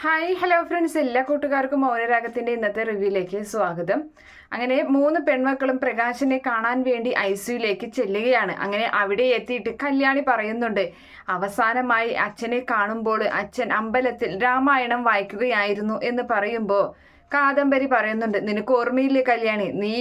Hi hello friends എല്ലാ കൂട്ടുകാർക്കും മൗനരാഗത്തിന്റെ ഇന്നത്തെ റിവ്യൂയിലേക്ക് സ്വാഗതം. അങ്ങനെ മൂന്ന് പെൺമക്കളും പ്രകാശനെ കാണാൻ വേണ്ടി ഐ സിയുലേക്ക് ചെല്ലുകയാണ്. അങ്ങനെ അവിടെ എത്തിയിട്ട് കല്യാണി പറയുന്നുണ്ട്. അവസാനമായി അച്ഛനെ കാണുമ്പോൾ അച്ഛൻ അമ്പലത്തിൽ രാമായണം വായിക്കുകയായിരുന്നു എന്ന് പറയുമ്പോൾ കാദംബരി പറയുന്നുണ്ട് നിനക്ക് ഓർമ്മയില്ലേ കല്യാണി? നീ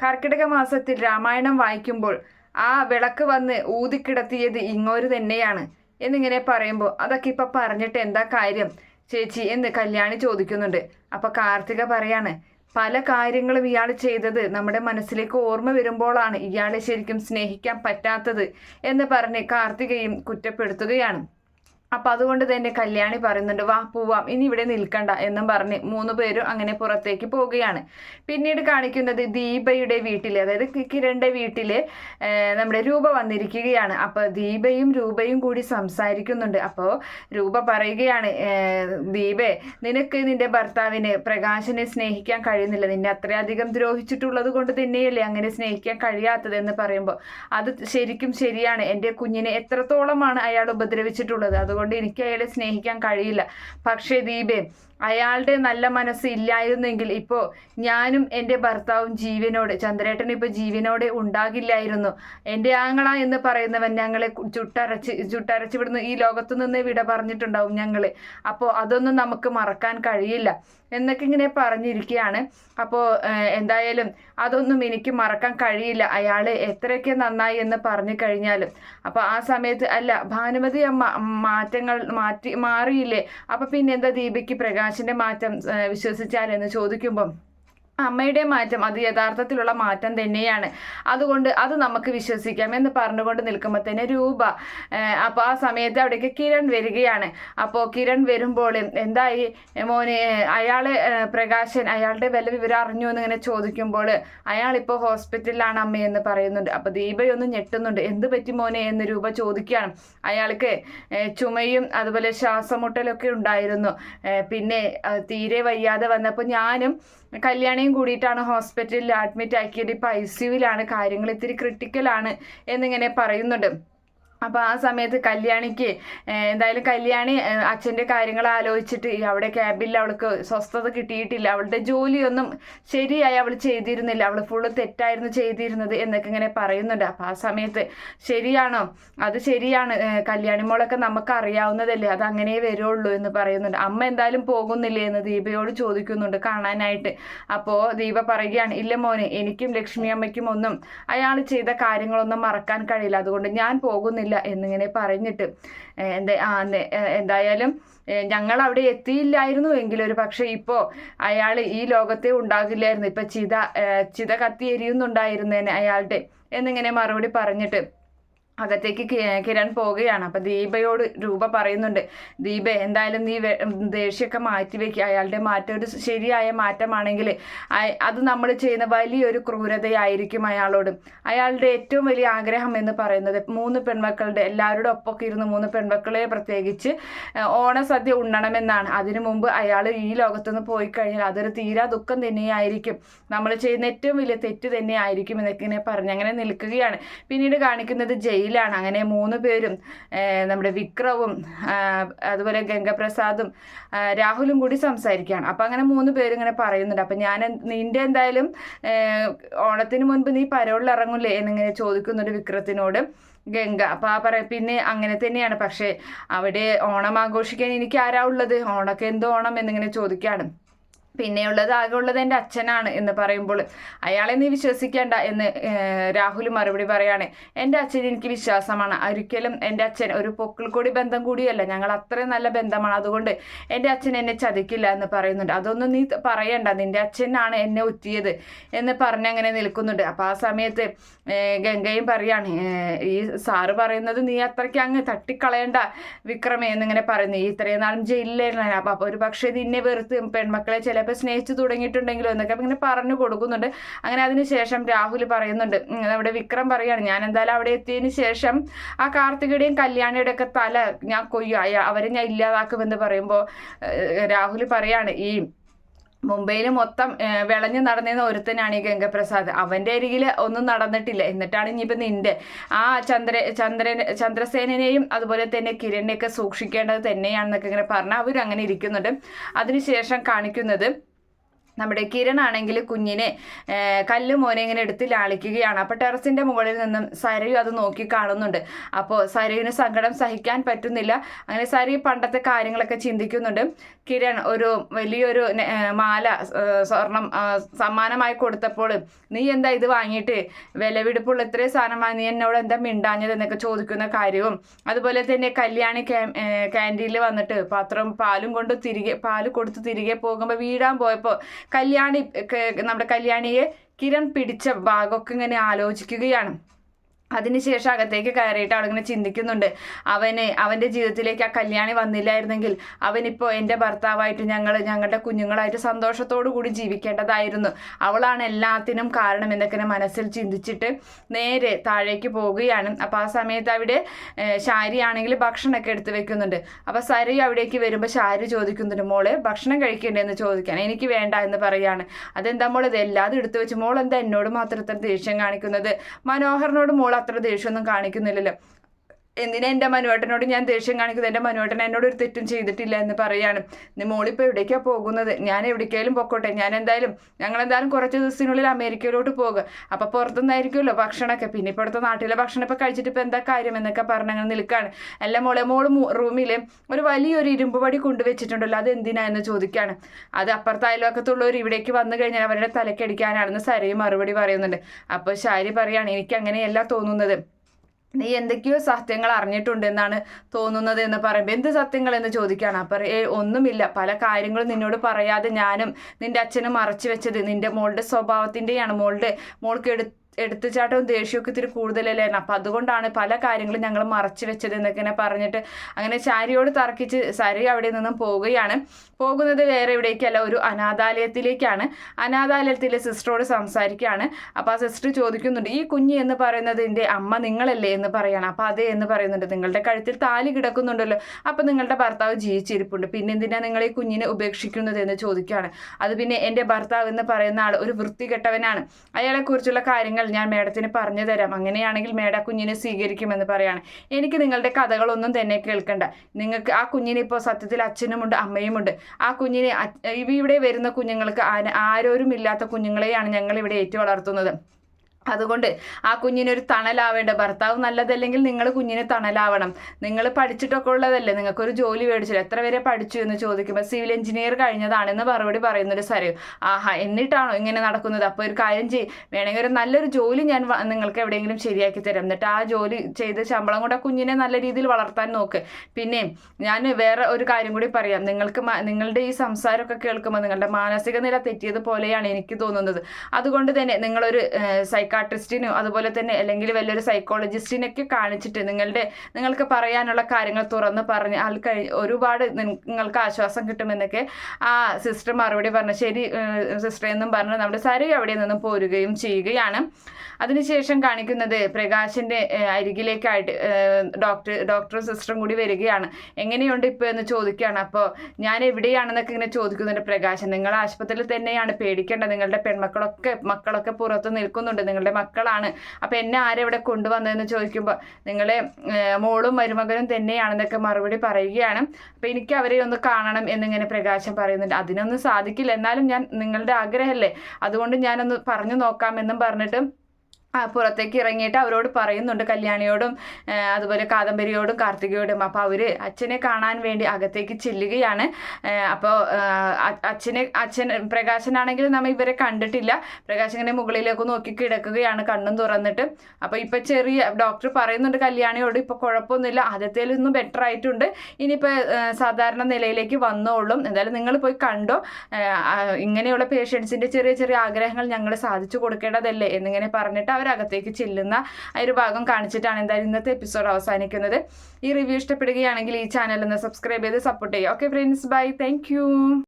കർക്കിടക മാസത്തിൽ രാമായണം വായിക്കുമ്പോൾ ആ വിളക്ക് വന്ന് ഊതിക്കിടത്തിയത് ഇങ്ങോര് തന്നെയാണ് എന്നിങ്ങനെ പറയുമ്പോൾ അതൊക്കെ ഇപ്പം പറഞ്ഞിട്ട് എന്താ കാര്യം? ചേച്ചി എന്ന് കല്യാണി ചോദിക്കുന്നുണ്ട്. അപ്പൊ കാർത്തിക പറയാണ് പല കാര്യങ്ങളും ഇയാൾ ചെയ്തത് നമ്മുടെ മനസ്സിലേക്ക് ഓർമ്മ വരുമ്പോഴാണ് ഇയാളെ ശരിക്കും സ്നേഹിക്കാൻ പറ്റാത്തത് എന്ന് പറഞ്ഞ് കാർത്തികയും കുറ്റപ്പെടുത്തുകയാണ്. അപ്പൊ അതുകൊണ്ട് തന്നെ കല്യാണി പറയുന്നുണ്ട് വാ പോവാം ഇനി ഇവിടെ നിൽക്കണ്ട എന്നും പറഞ്ഞ് മൂന്ന് പേരും അങ്ങനെ പുറത്തേക്ക് പോവുകയാണ്. പിന്നീട് കാണിക്കുന്നത് ദീപയുടെ വീട്ടിൽ അതായത് കിരണിന്റെ വീട്ടിൽ നമ്മുടെ രൂപ വന്നിരിക്കുകയാണ്. അപ്പൊ ദീപയും രൂപയും കൂടി സംസാരിക്കുന്നുണ്ട്. അപ്പോൾ രൂപ പറയുകയാണ് ദീപെ നിനക്ക് നിന്റെ ഭർത്താവിനെ പ്രകാശനെ സ്നേഹിക്കാൻ കഴിയുന്നില്ല. നിന്നെ അത്രയധികം ദ്രോഹിച്ചിട്ടുള്ളത് കൊണ്ട് തന്നെയല്ലേ അങ്ങനെ സ്നേഹിക്കാൻ കഴിയാത്തത് എന്ന് പറയുമ്പോൾ അത് ശരിക്കും ശരിയാണ്. എന്റെ കുഞ്ഞിനെ എത്രത്തോളമാണ് അയാൾ ഉപദ്രവിച്ചിട്ടുള്ളത്? അതുകൊണ്ട് എനിക്ക് അയാളെ സ്നേഹിക്കാൻ കഴിയില്ല. പക്ഷേ ദീപേ അയാളുടെ നല്ല മനസ്സ് ഇല്ലായിരുന്നെങ്കിൽ ഇപ്പോൾ ഞാനും എന്റെ ഭർത്താവും ജീവനോട് ചന്ദ്രേട്ടൻ ഇപ്പോൾ ജീവനോട് ഉണ്ടാകില്ലായിരുന്നു. എന്റെ ആങ്ങള എന്ന് പറയുന്നവൻ ഞങ്ങളെ ചുട്ടരച്ച് ചുട്ടരച്ച് വിടുന്നു ഈ ലോകത്തു നിന്ന് വിട പറഞ്ഞിട്ടുണ്ടാവും ഞങ്ങൾ അപ്പോൾ അതൊന്നും നമുക്ക് മറക്കാൻ കഴിയില്ല. എന്നൊക്കെ ഇങ്ങനെ പറഞ്ഞിരിക്കുകയാണ് അപ്പോൾ എന്തായാലും അതൊന്നും എനിക്ക് മറക്കാൻ കഴിയില്ല. അയാൾ എത്രയൊക്കെ നന്നായി എന്ന് പറഞ്ഞു കഴിഞ്ഞാലും. അപ്പോൾ ആ സമയത്ത് അല്ല ഭാനുമതി അമ്മ മാറ്റങ്ങൾ മാറ്റി മാറിയില്ലേ? അപ്പോൾ പിന്നെ എന്താ ദീപയ്ക്ക് പ്രകാശിന്റെ മാറ്റം വിശ്വസിച്ചാൽ എന്ന് ചോദിക്കുമ്പം അമ്മയുടെ മാറ്റം അത് യഥാർത്ഥത്തിലുള്ള മാറ്റം തന്നെയാണ്. അതുകൊണ്ട് അത് നമുക്ക് വിശ്വസിക്കാം എന്ന് പറഞ്ഞുകൊണ്ട് നിൽക്കുമ്പോൾ തന്നെ രൂപ അപ്പോൾ ആ സമയത്ത് അവിടേക്ക് കിരൺ വരികയാണ്. അപ്പോൾ കിരൺ വരുമ്പോൾ എന്തായി? മോനെ അയാൾ പ്രകാശൻ അയാളുടെ വല്ല വിവരം അറിഞ്ഞു എന്ന് ഇങ്ങനെ ചോദിക്കുമ്പോൾ അയാളിപ്പോൾ ഹോസ്പിറ്റലിലാണ് അമ്മയെന്ന് പറയുന്നുണ്ട്. അപ്പോൾ ദീപയൊന്ന് ഞെട്ടുന്നുണ്ട്. എന്ത് പറ്റി മോനെ എന്ന് രൂപ ചോദിക്കുകയാണ്. അയാൾക്ക് ചുമയും അതുപോലെ ശ്വാസമുട്ടലൊക്കെ ഉണ്ടായിരുന്നു. പിന്നെ തീരെ വയ്യാതെ വന്നപ്പോൾ ഞാനും കല്യാണിയും കൂടിയിട്ടാണ് ഹോസ്പിറ്റലിൽ അഡ്മിറ്റ് ആക്കിയത്. ഇപ്പം ഐ സിയുവിലാണ് കാര്യങ്ങൾ ഇത്തിരി ക്രിട്ടിക്കലാണ് എന്നിങ്ങനെ പറയുന്നുണ്ട്. അപ്പോൾ ആ സമയത്ത് കല്യാണിക്ക് എന്തായാലും കല്യാണി അച്ഛന്റെ കാര്യങ്ങൾ ആലോചിച്ചിട്ട് അവിടെ ക്യാബിൽ അവൾക്ക് സ്വസ്ഥത കിട്ടിയിട്ടില്ല. അവളുടെ ജോലിയൊന്നും ശരിയായി അവൾ ചെയ്തിരുന്നില്ല. അവൾ ഫുള്ള് തെറ്റായിരുന്നു ചെയ്തിരുന്നത് എന്നൊക്കെ ഇങ്ങനെ പറയുന്നുണ്ട്. അപ്പോൾ ആ സമയത്ത് ശരിയാണോ? അത് ശരിയാണ്. കല്യാണി മോളൊക്കെ നമുക്ക് അറിയാവുന്നതല്ലേ. അത് അങ്ങനെ വരുള്ളൂ എന്ന് പറയുന്നുണ്ട്. അമ്മ എന്തായാലും പോകുന്നില്ലേ എന്ന് ദീപയോട് ചോദിക്കുന്നുണ്ട് കാണാനായിട്ട്. അപ്പോൾ ദീപ പറയുകയാണ് ഇല്ല മോനെ എനിക്കും ലക്ഷ്മി അമ്മയ്ക്കും ഒന്നും അയാൾ ചെയ്ത കാര്യങ്ങളൊന്നും മറക്കാൻ കഴിയില്ല. അതുകൊണ്ട് ഞാൻ പോകുന്നില്ല. എന്നിങ്ങനെ പറഞ്ഞിട്ട്. എന്താ എന്തായാലും ഞങ്ങൾ അവിടെ എത്തിയില്ലായിരുന്നു എങ്കിൽ ഒരു പക്ഷെ ഇപ്പോൾ അയാൾ ഈ ലോകത്തെ ഉണ്ടാകില്ലായിരുന്നു. ഇപ്പൊ ചിത ചിത കത്തി എരിയുന്നുണ്ടായിരുന്നേനെ അയാളുടെ എന്നിങ്ങനെ മറുപടി പറഞ്ഞിട്ട്. അകത്തേക്ക് കിരൺ പോവുകയാണ്. അപ്പൊ ദീപയോട് രൂപ പറയുന്നുണ്ട്. ദീപ എന്തായാലും നീ ദേഷ്യമൊക്കെ മാറ്റി വെക്കുക അയാളുടെ മാറ്റം ഒരു ശരിയായ മാറ്റമാണെങ്കിൽ അത് നമ്മൾ ചെയ്യുന്ന വലിയൊരു ക്രൂരതയായിരിക്കും അയാളോട്. അയാളുടെ ഏറ്റവും വലിയ ആഗ്രഹം എന്ന് പറയുന്നത് മൂന്ന് പെൺമക്കളുടെ എല്ലാവരുടെ ഒപ്പമൊക്കെ ഇരുന്ന് മൂന്ന് പെൺമക്കളെ പ്രത്യേകിച്ച് ഓണസദ്യ ഉണ്ണണമെന്നാണ്. അതിനു മുമ്പ് അയാൾ ഈ ലോകത്തുനിന്ന് പോയി കഴിഞ്ഞാൽ അതൊരു തീരാ ദുഃഖം തന്നെയായിരിക്കും. നമ്മൾ ചെയ്യുന്ന ഏറ്റവും വലിയ തെറ്റ് തന്നെയായിരിക്കും എന്നൊക്കെ ഇങ്ങനെ പറഞ്ഞ് അങ്ങനെ നിൽക്കുകയാണ്. പിന്നീട് കാണിക്കുന്നത് ജയിലാണ് അങ്ങനെ മൂന്ന് പേരും നമ്മുടെ വിക്രവും അതുപോലെ ഗംഗപ്രസാദും രാഹുലും കൂടി സംസാരിക്കുകയാണ്. അപ്പം അങ്ങനെ മൂന്ന് പേരും ഇങ്ങനെ പറയുന്നുണ്ട്. അപ്പം ഞാൻ നിന്റെ എന്തായാലും ഓണത്തിന് മുൻപ് നീ പരോളിൽ ഇറങ്ങൂലേ എന്നിങ്ങനെ ചോദിക്കുന്നുണ്ട് വിക്രത്തിനോട് ഗംഗ. അപ്പം ആ പറ പിന്നെ അങ്ങനെ തന്നെയാണ്. പക്ഷേ അവിടെ ഓണം ആഘോഷിക്കാൻ എനിക്ക് ആരാ ഉള്ളത്? ഓണക്ക് എന്തോ ഓണം എന്നിങ്ങനെ ചോദിക്കുകയാണ്. പിന്നെയുള്ളത് ആകെ ഉള്ളത് എന്റെ അച്ഛനാണ് എന്ന് പറയുമ്പോൾ അയാളെ നീ വിശ്വസിക്കേണ്ട എന്ന് രാഹുൽ മറുപടി പറയാണ്. എന്റെ അച്ഛൻ എനിക്ക് വിശ്വാസമാണ്. ഒരിക്കലും എന്റെ അച്ഛൻ ഒരു പൊക്കിൾ കൂടി ബന്ധം കൂടിയല്ല. ഞങ്ങൾ അത്രയും നല്ല ബന്ധമാണ്. അതുകൊണ്ട് എന്റെ അച്ഛൻ എന്നെ ചതിക്കില്ല എന്ന് പറയുന്നുണ്ട്. അതൊന്നും നീ പറയണ്ട. നിന്റെ അച്ഛനാണ് എന്നെ ഉറ്റിയത് എന്ന് പറഞ്ഞങ്ങനെ നിൽക്കുന്നുണ്ട്. അപ്പം ആ സമയത്ത് ഗംഗയും പറയാണ് ഈ സാറ് പറയുന്നത് നീ അത്രയ്ക്ക് അങ്ങ് തട്ടിക്കളയണ്ട വിക്രമേ എന്നിങ്ങനെ പറയുന്നു. ഈ ഇത്രയും നാളും ജയിലിലായിരുന്നു. അപ്പം ഒരു പക്ഷേ നിന്നെ വെറുത്ത് പെൺമക്കളെ ചിലപ്പോൾ സ്നേഹിച്ചു തുടങ്ങിയിട്ടുണ്ടെങ്കിലോ എന്നൊക്കെ അപ്പം ഇങ്ങനെ പറഞ്ഞു കൊടുക്കുന്നുണ്ട്. അങ്ങനെ അതിനുശേഷം രാഹുൽ പറയുന്നുണ്ട് അവിടെ വിക്രം പറയാണ് ഞാൻ എന്തായാലും അവിടെ എത്തിയതിന് ശേഷം ആ കാർത്തികയുടെയും കല്യാണിയുടെ ഒക്കെ തല ഞാൻ കൊയ്യ അവരെ ഞാൻ ഇല്ലാതാക്കുമെന്ന് പറയുമ്പോൾ രാഹുൽ പറയാണ് ഈ മുംബൈയിൽ മൊത്തം വിളഞ്ഞു നടന്നിരുന്ന ഒരുത്തനാണ് ഈ ഗംഗപ്രസാദ്. അവന്റെ അരികിൽ ഒന്നും നടന്നിട്ടില്ല. എന്നിട്ടാണ് ഇനിയിപ്പോ നിന്റെ ആ ചന്ദ്ര ചന്ദ്രൻ ചന്ദ്രസേനനെയും അതുപോലെ തന്നെ കിരണിനെയൊക്കെ സൂക്ഷിക്കേണ്ടത് തന്നെയാണെന്നൊക്കെ ഇങ്ങനെ പറഞ്ഞാൽ അവരങ്ങനെ ഇരിക്കുന്നുണ്ട്. അതിനുശേഷം കാണിക്കുന്നത് നമ്മുടെ കിരൺ ആണെങ്കിൽ കുഞ്ഞിനെ കല്ല് മോനെ ഇങ്ങനെ എടുത്ത് ലാളിക്കുകയാണ്. അപ്പോൾ ടെറസിന്റെ മുകളിൽ നിന്നും സരയു അത് നോക്കി കാണുന്നുണ്ട്. അപ്പോൾ സരയുവിന് സങ്കടം സഹിക്കാൻ പറ്റുന്നില്ല. അങ്ങനെ സരി പണ്ടത്തെ കാര്യങ്ങളൊക്കെ ചിന്തിക്കുന്നുണ്ട്. കിരൺ ഒരു വലിയൊരു മാല സ്വർണം സമ്മാനമായി കൊടുത്തപ്പോൾ നീ എന്താ ഇത് വാങ്ങിയിട്ട്? വിലപിടിപ്പുള്ള ഇത്രയും സാധനമായി നീ എന്നോട് എന്താ മിണ്ടാഞ്ഞത്? എന്നൊക്കെ ചോദിക്കുന്ന കാര്യവും അതുപോലെ തന്നെ കല്യാണി ക്യാന്റീനിൽ വന്നിട്ട് പാത്രം പാലും കൊണ്ട് തിരികെ പാൽ കൊടുത്ത് തിരികെ പോകുമ്പോൾ വീടാൻ പോയപ്പോൾ കല്യാണി നമ്മുടെ കല്യാണിയെ കിരൺ പിടിച്ച ഭാഗമൊക്കെ ഇങ്ങനെ ആലോചിക്കുകയാണ്. അതിനുശേഷം അകത്തേക്ക് കയറിയിട്ട് അവളിങ്ങനെ ചിന്തിക്കുന്നുണ്ട്. അവന് അവന്റെ ജീവിതത്തിലേക്ക് ആ കല്യാണി വന്നില്ലായിരുന്നെങ്കിൽ അവനിപ്പോൾ എന്റെ ഭർത്താവായിട്ട് ഞങ്ങൾ ഞങ്ങളുടെ കുഞ്ഞുങ്ങളായിട്ട് സന്തോഷത്തോടു കൂടി ജീവിക്കേണ്ടതായിരുന്നു. അവളാണ് എല്ലാത്തിനും കാരണം എന്നൊക്കെ മനസ്സിൽ ചിന്തിച്ചിട്ട് നേരെ താഴേക്ക് പോവുകയാണ് അപ്പോൾ ആ സമയത്ത് അവിടെ ശാരി ഭക്ഷണമൊക്കെ എടുത്ത് വെക്കുന്നുണ്ട്. അപ്പോൾ സരി അവിടേക്ക് വരുമ്പോൾ ശാരി ചോദിക്കുന്നുണ്ട് മോളെ ഭക്ഷണം കഴിക്കണ്ടേ എന്ന് ചോദിക്കാൻ എനിക്ക് വേണ്ട എന്ന് പറയാണ്. അതെന്താ മോൾ ഇത് എല്ലാതും എടുത്തു വെച്ച് മോൾ എന്താ എന്നോട് മാത്രം ഇത്ര ദേഷ്യം കാണിക്കുന്നത്? മനോഹറിനോട് മോൾ അത്ര ദേഷ്യമൊന്നും കാണിക്കുന്നില്ലല്ലോ. എന്തിനാ എന്റെ മനുവേട്ടനോട് ഞാൻ ദേഷ്യം കാണിക്കുന്നത്? എന്റെ മനുവേട്ടൻ എന്നോട് ഒരു തെറ്റും ചെയ്തിട്ടില്ല എന്ന് പറയാണ്. മോളിപ്പോൾ എവിടേക്കാണ് പോകുന്നത്? ഞാൻ എവിടേക്കായാലും പൊക്കോട്ടെ. ഞാൻ എന്തായാലും ഞങ്ങൾ എന്തായാലും കുറച്ച് ദിവസത്തിനുള്ളിൽ അമേരിക്കയിലോട്ട് പോകുക അപ്പോൾ പുറത്തുനിന്നായിരിക്കുമല്ലോ ഭക്ഷണമൊക്കെ. പിന്നെ ഇപ്പോഴത്തെ നാട്ടിലെ ഭക്ഷണം ഇപ്പോൾ കഴിച്ചിട്ട് ഇപ്പോൾ എന്താ കാര്യം എന്നൊക്കെ പറഞ്ഞ് അങ്ങനെ നിൽക്കുകയാണ് അല്ല മോളെ മോൾ റൂമിൽ ഒരു വലിയൊരു ഇരുമ്പ് പടി കൊണ്ടുവച്ചിട്ടുണ്ടല്ലോ അത് എന്തിനാ എന്ന് ചോദിക്കുകയാണ് അത് അപ്പുറത്തെ അയൽവക്കത്തുള്ളവർ ഇവിടേക്ക് വന്നു കഴിഞ്ഞാൽ അവരുടെ തലക്കടിക്കാനാണെന്ന് സരയും മറുപടി പറയുന്നുണ്ട്. അപ്പോൾ ശാരി പറയാണ് എനിക്ക് അങ്ങനെയല്ല തോന്നുന്നത്. നീ എന്തൊക്കെയോ സത്യങ്ങൾ അറിഞ്ഞിട്ടുണ്ടെന്നാണ് തോന്നുന്നത് എന്ന് പറയുമ്പോൾ എന്ത് സത്യങ്ങൾ എന്ന് ചോദിക്കുകയാണ്. അപ്പം ഏ ഒന്നുമില്ല. പല കാര്യങ്ങളും നിന്നോട് പറയാതെ ഞാനും നിന്റെ അച്ഛനും മറച്ചു വെച്ചത് നിന്റെ മോളുടെ സ്വഭാവത്തിന്റെയാണ് മോളുടെ മോൾക്ക് എടു എടുത്തുചാട്ടവും ദേഷ്യമൊക്കെ ഇത്തിരി കൂടുതലല്ലായിരുന്നു അപ്പം അതുകൊണ്ടാണ് പല കാര്യങ്ങളും ഞങ്ങൾ മറച്ചു വെച്ചത് എന്നൊക്കെ പറഞ്ഞിട്ട് അങ്ങനെ ചാരിയോട് തർക്കിച്ച് സരി അവിടെ നിന്നും പോവുകയാണ്. പോകുന്നത് വേറെ എവിടേക്കല്ല ഒരു അനാഥാലയത്തിലേക്കാണ്. അനാഥാലയത്തിലെ സിസ്റ്ററോട് സംസാരിക്കുകയാണ്. അപ്പോൾ ആ സിസ്റ്റർ ചോദിക്കുന്നുണ്ട് ഈ കുഞ്ഞ് എന്ന് പറയുന്നത് എന്റെ അമ്മ നിങ്ങളല്ലേ എന്ന് പറയാണ്. അപ്പോൾ അതെ എന്ന് പറയുന്നുണ്ട്. നിങ്ങളുടെ കഴുത്തിൽ താലി കിടക്കുന്നുണ്ടല്ലോ. അപ്പോൾ നിങ്ങളുടെ ഭർത്താവ് ജീവിച്ചിരിപ്പുണ്ട്. പിന്നെ എന്തിനാണ് നിങ്ങൾ ഈ കുഞ്ഞിനെ ഉപേക്ഷിക്കുന്നത്? എന്ന് ചോദിക്കുകയാണ്. അത് പിന്നെ എന്റെ ഭർത്താവ് എന്ന് പറയുന്ന ആൾ ഒരു വൃത്തികെട്ടവനാണ്. അയാളെക്കുറിച്ചുള്ള കാര്യങ്ങൾ ഞാൻ മേഡത്തിന് പറഞ്ഞു തരാം. അങ്ങനെയാണെങ്കിൽ മേഡ കുഞ്ഞിനെ സ്വീകരിക്കുമെന്ന് പറയാണ്. എനിക്ക് നിങ്ങളുടെ കഥകളൊന്നും തന്നെ കേൾക്കണ്ട. നിങ്ങൾക്ക് ആ കുഞ്ഞിനെ ഇപ്പോൾ സത്യത്തിൽ അച്ഛനുമുണ്ട് അമ്മയുമുണ്ട്. ആ കുഞ്ഞിനെ ഇവിടെ വരുന്ന കുഞ്ഞുങ്ങൾക്ക് ആരോരും ഇല്ലാത്ത കുഞ്ഞുങ്ങളെയാണ് ഞങ്ങൾ ഇവിടെ ഏറ്റു വളർത്തുന്നത്. അതുകൊണ്ട് ആ കുഞ്ഞിനൊരു തണലാവേണ്ട. ഭർത്താവ് നല്ലതല്ലെങ്കിൽ നിങ്ങൾ കുഞ്ഞിന് തണലാവണം. നിങ്ങൾ പഠിച്ചിട്ടൊക്കെ ഉള്ളതല്ലേ? നിങ്ങൾക്കൊരു ജോലി മേടിച്ചില്ല. എത്ര വരെ പഠിച്ചു എന്ന് ചോദിക്കുമ്പോൾ സിവിൽ എഞ്ചിനീയർ കഴിഞ്ഞതാണെന്ന് മറുപടി പറയുന്നൊരു സരയു. ആഹാ എന്നിട്ടാണോ ഇങ്ങനെ നടക്കുന്നത്? അപ്പോൾ ഒരു കാര്യം ചെയ്യും. വേണമെങ്കിൽ ഒരു നല്ലൊരു ജോലി ഞാൻ നിങ്ങൾക്ക് എവിടെയെങ്കിലും ശരിയാക്കി തരാം. എന്നിട്ട് ആ ജോലി ചെയ്ത ശമ്പളം കൊണ്ട് ആ കുഞ്ഞിനെ നല്ല രീതിയിൽ വളർത്താൻ നോക്ക്. പിന്നെ ഞാൻ വേറെ ഒരു കാര്യം കൂടി പറയാം. നിങ്ങൾക്ക് നിങ്ങളുടെ ഈ സംസാരമൊക്കെ കേൾക്കുമ്പോൾ നിങ്ങളുടെ മാനസിക നില തെറ്റിയത് പോലെയാണ് എനിക്ക് തോന്നുന്നത്. അതുകൊണ്ട് തന്നെ നിങ്ങളൊരു സൈക്കാട്രിസ്റ്റിനോ അതുപോലെ തന്നെ അല്ലെങ്കിൽ വലിയൊരു സൈക്കോളജിസ്റ്റിനൊക്കെ കാണിച്ചിട്ട് നിങ്ങളുടെ നിങ്ങൾക്ക് പറയാനുള്ള കാര്യങ്ങൾ തുറന്ന് പറഞ്ഞ് ആൾ കഴി ഒരുപാട് നിങ്ങൾക്ക് ആശ്വാസം കിട്ടുമെന്നൊക്കെ ആ സിസ്റ്റർ മറുപടി പറഞ്ഞു. ശരി സിസ്റ്റർ എന്നും പറഞ്ഞ് നമ്മുടെ സരി അവിടെ നിന്നും പോരുകയും ചെയ്യുകയാണ്. അതിനുശേഷം കാണിക്കുന്നത് പ്രകാശിന്റെ അരികിലേക്കായിട്ട് ഡോക്ടർ ഡോക്ടറും സിസ്റ്ററും കൂടി വരികയാണ്. എങ്ങനെയുണ്ട് ഇപ്പോൾ എന്ന് ചോദിക്കുകയാണ്. അപ്പോൾ ഞാൻ എവിടെയാണെന്നൊക്കെ ഇങ്ങനെ ചോദിക്കുന്നുണ്ട് പ്രകാശൻ. നിങ്ങൾ ആശുപത്രിയിൽ തന്നെയാണ് പേടിക്കേണ്ട നിങ്ങളുടെ പെൺമക്കളൊക്കെ മക്കളൊക്കെ പുറത്ത് നിൽക്കുന്നുണ്ട്. നിങ്ങളുടെ മക്കളാണ്. അപ്പോൾ എന്നെ ആരെവിടെ കൊണ്ടുവന്നതെന്ന് ചോദിക്കുമ്പോൾ നിങ്ങളെ മോളും മരുമകനും തന്നെയാണെന്നൊക്കെ മറുപടി പറയുകയാണ്. അപ്പോൾ എനിക്ക് അവരെ ഒന്ന് കാണണം എന്നിങ്ങനെ പ്രകാശം പറയുന്നുണ്ട്. അതിനൊന്നും സാധിക്കില്ല. എന്നാലും ഞാൻ നിങ്ങളുടെ ആഗ്രഹമല്ലേ? അതുകൊണ്ട് ഞാനൊന്ന് പറഞ്ഞു നോക്കാമെന്നും പറഞ്ഞിട്ട് ആ പുറത്തേക്ക് ഇറങ്ങിയിട്ട് അവരോട് പറയുന്നുണ്ട് കല്യാണിയോടും അതുപോലെ കാദംബരിയോടും കാർത്തികയോടും. അപ്പോൾ അവർ അച്ഛനെ കാണാൻ വേണ്ടി അകത്തേക്ക് ചെല്ലുകയാണ്. അപ്പോൾ അച്ഛനെ അച്ഛൻ പ്രകാശനാണെങ്കിൽ നമ്മൾ ഇവരെ കണ്ടിട്ടില്ല. പ്രകാശ് ഇങ്ങനെ മുകളിലേക്ക് നോക്കി കിടക്കുകയാണ് കണ്ണും തുറന്നിട്ട്. അപ്പോൾ ഇപ്പോൾ ചെറിയ ഡോക്ടർ പറയുന്നുണ്ട് കല്യാണിയോട് ഇപ്പോൾ കുഴപ്പമൊന്നുമില്ല ആദ്യത്തേലൊന്നും ബെറ്റർ ആയിട്ടുണ്ട്. ഇനിയിപ്പോൾ സാധാരണ നിലയിലേക്ക് വന്നോളും. എന്തായാലും നിങ്ങൾ പോയി കണ്ടോ ഇങ്ങനെയുള്ള പേഷ്യൻസിന്റെ ചെറിയ ചെറിയ ആഗ്രഹങ്ങൾ ഞങ്ങൾ സാധിച്ചു കൊടുക്കേണ്ടതല്ലേ എന്നിങ്ങനെ പറഞ്ഞിട്ട് അവരകത്തേക്ക് ചെല്ലുന്ന ഒരു ഭാഗം കാണിച്ചിട്ടാണ് എന്തായാലും ഇന്നത്തെ എപ്പിസോഡ് അവസാനിക്കുന്നത്. ഈ റിവ്യൂ ഇഷ്ടപ്പെടുകയാണെങ്കിൽ ഈ ചാനൽ ഒന്ന് സബ്സ്ക്രൈബ് ചെയ്ത് സപ്പോർട്ട് ചെയ്യുക. Okay friends bye thank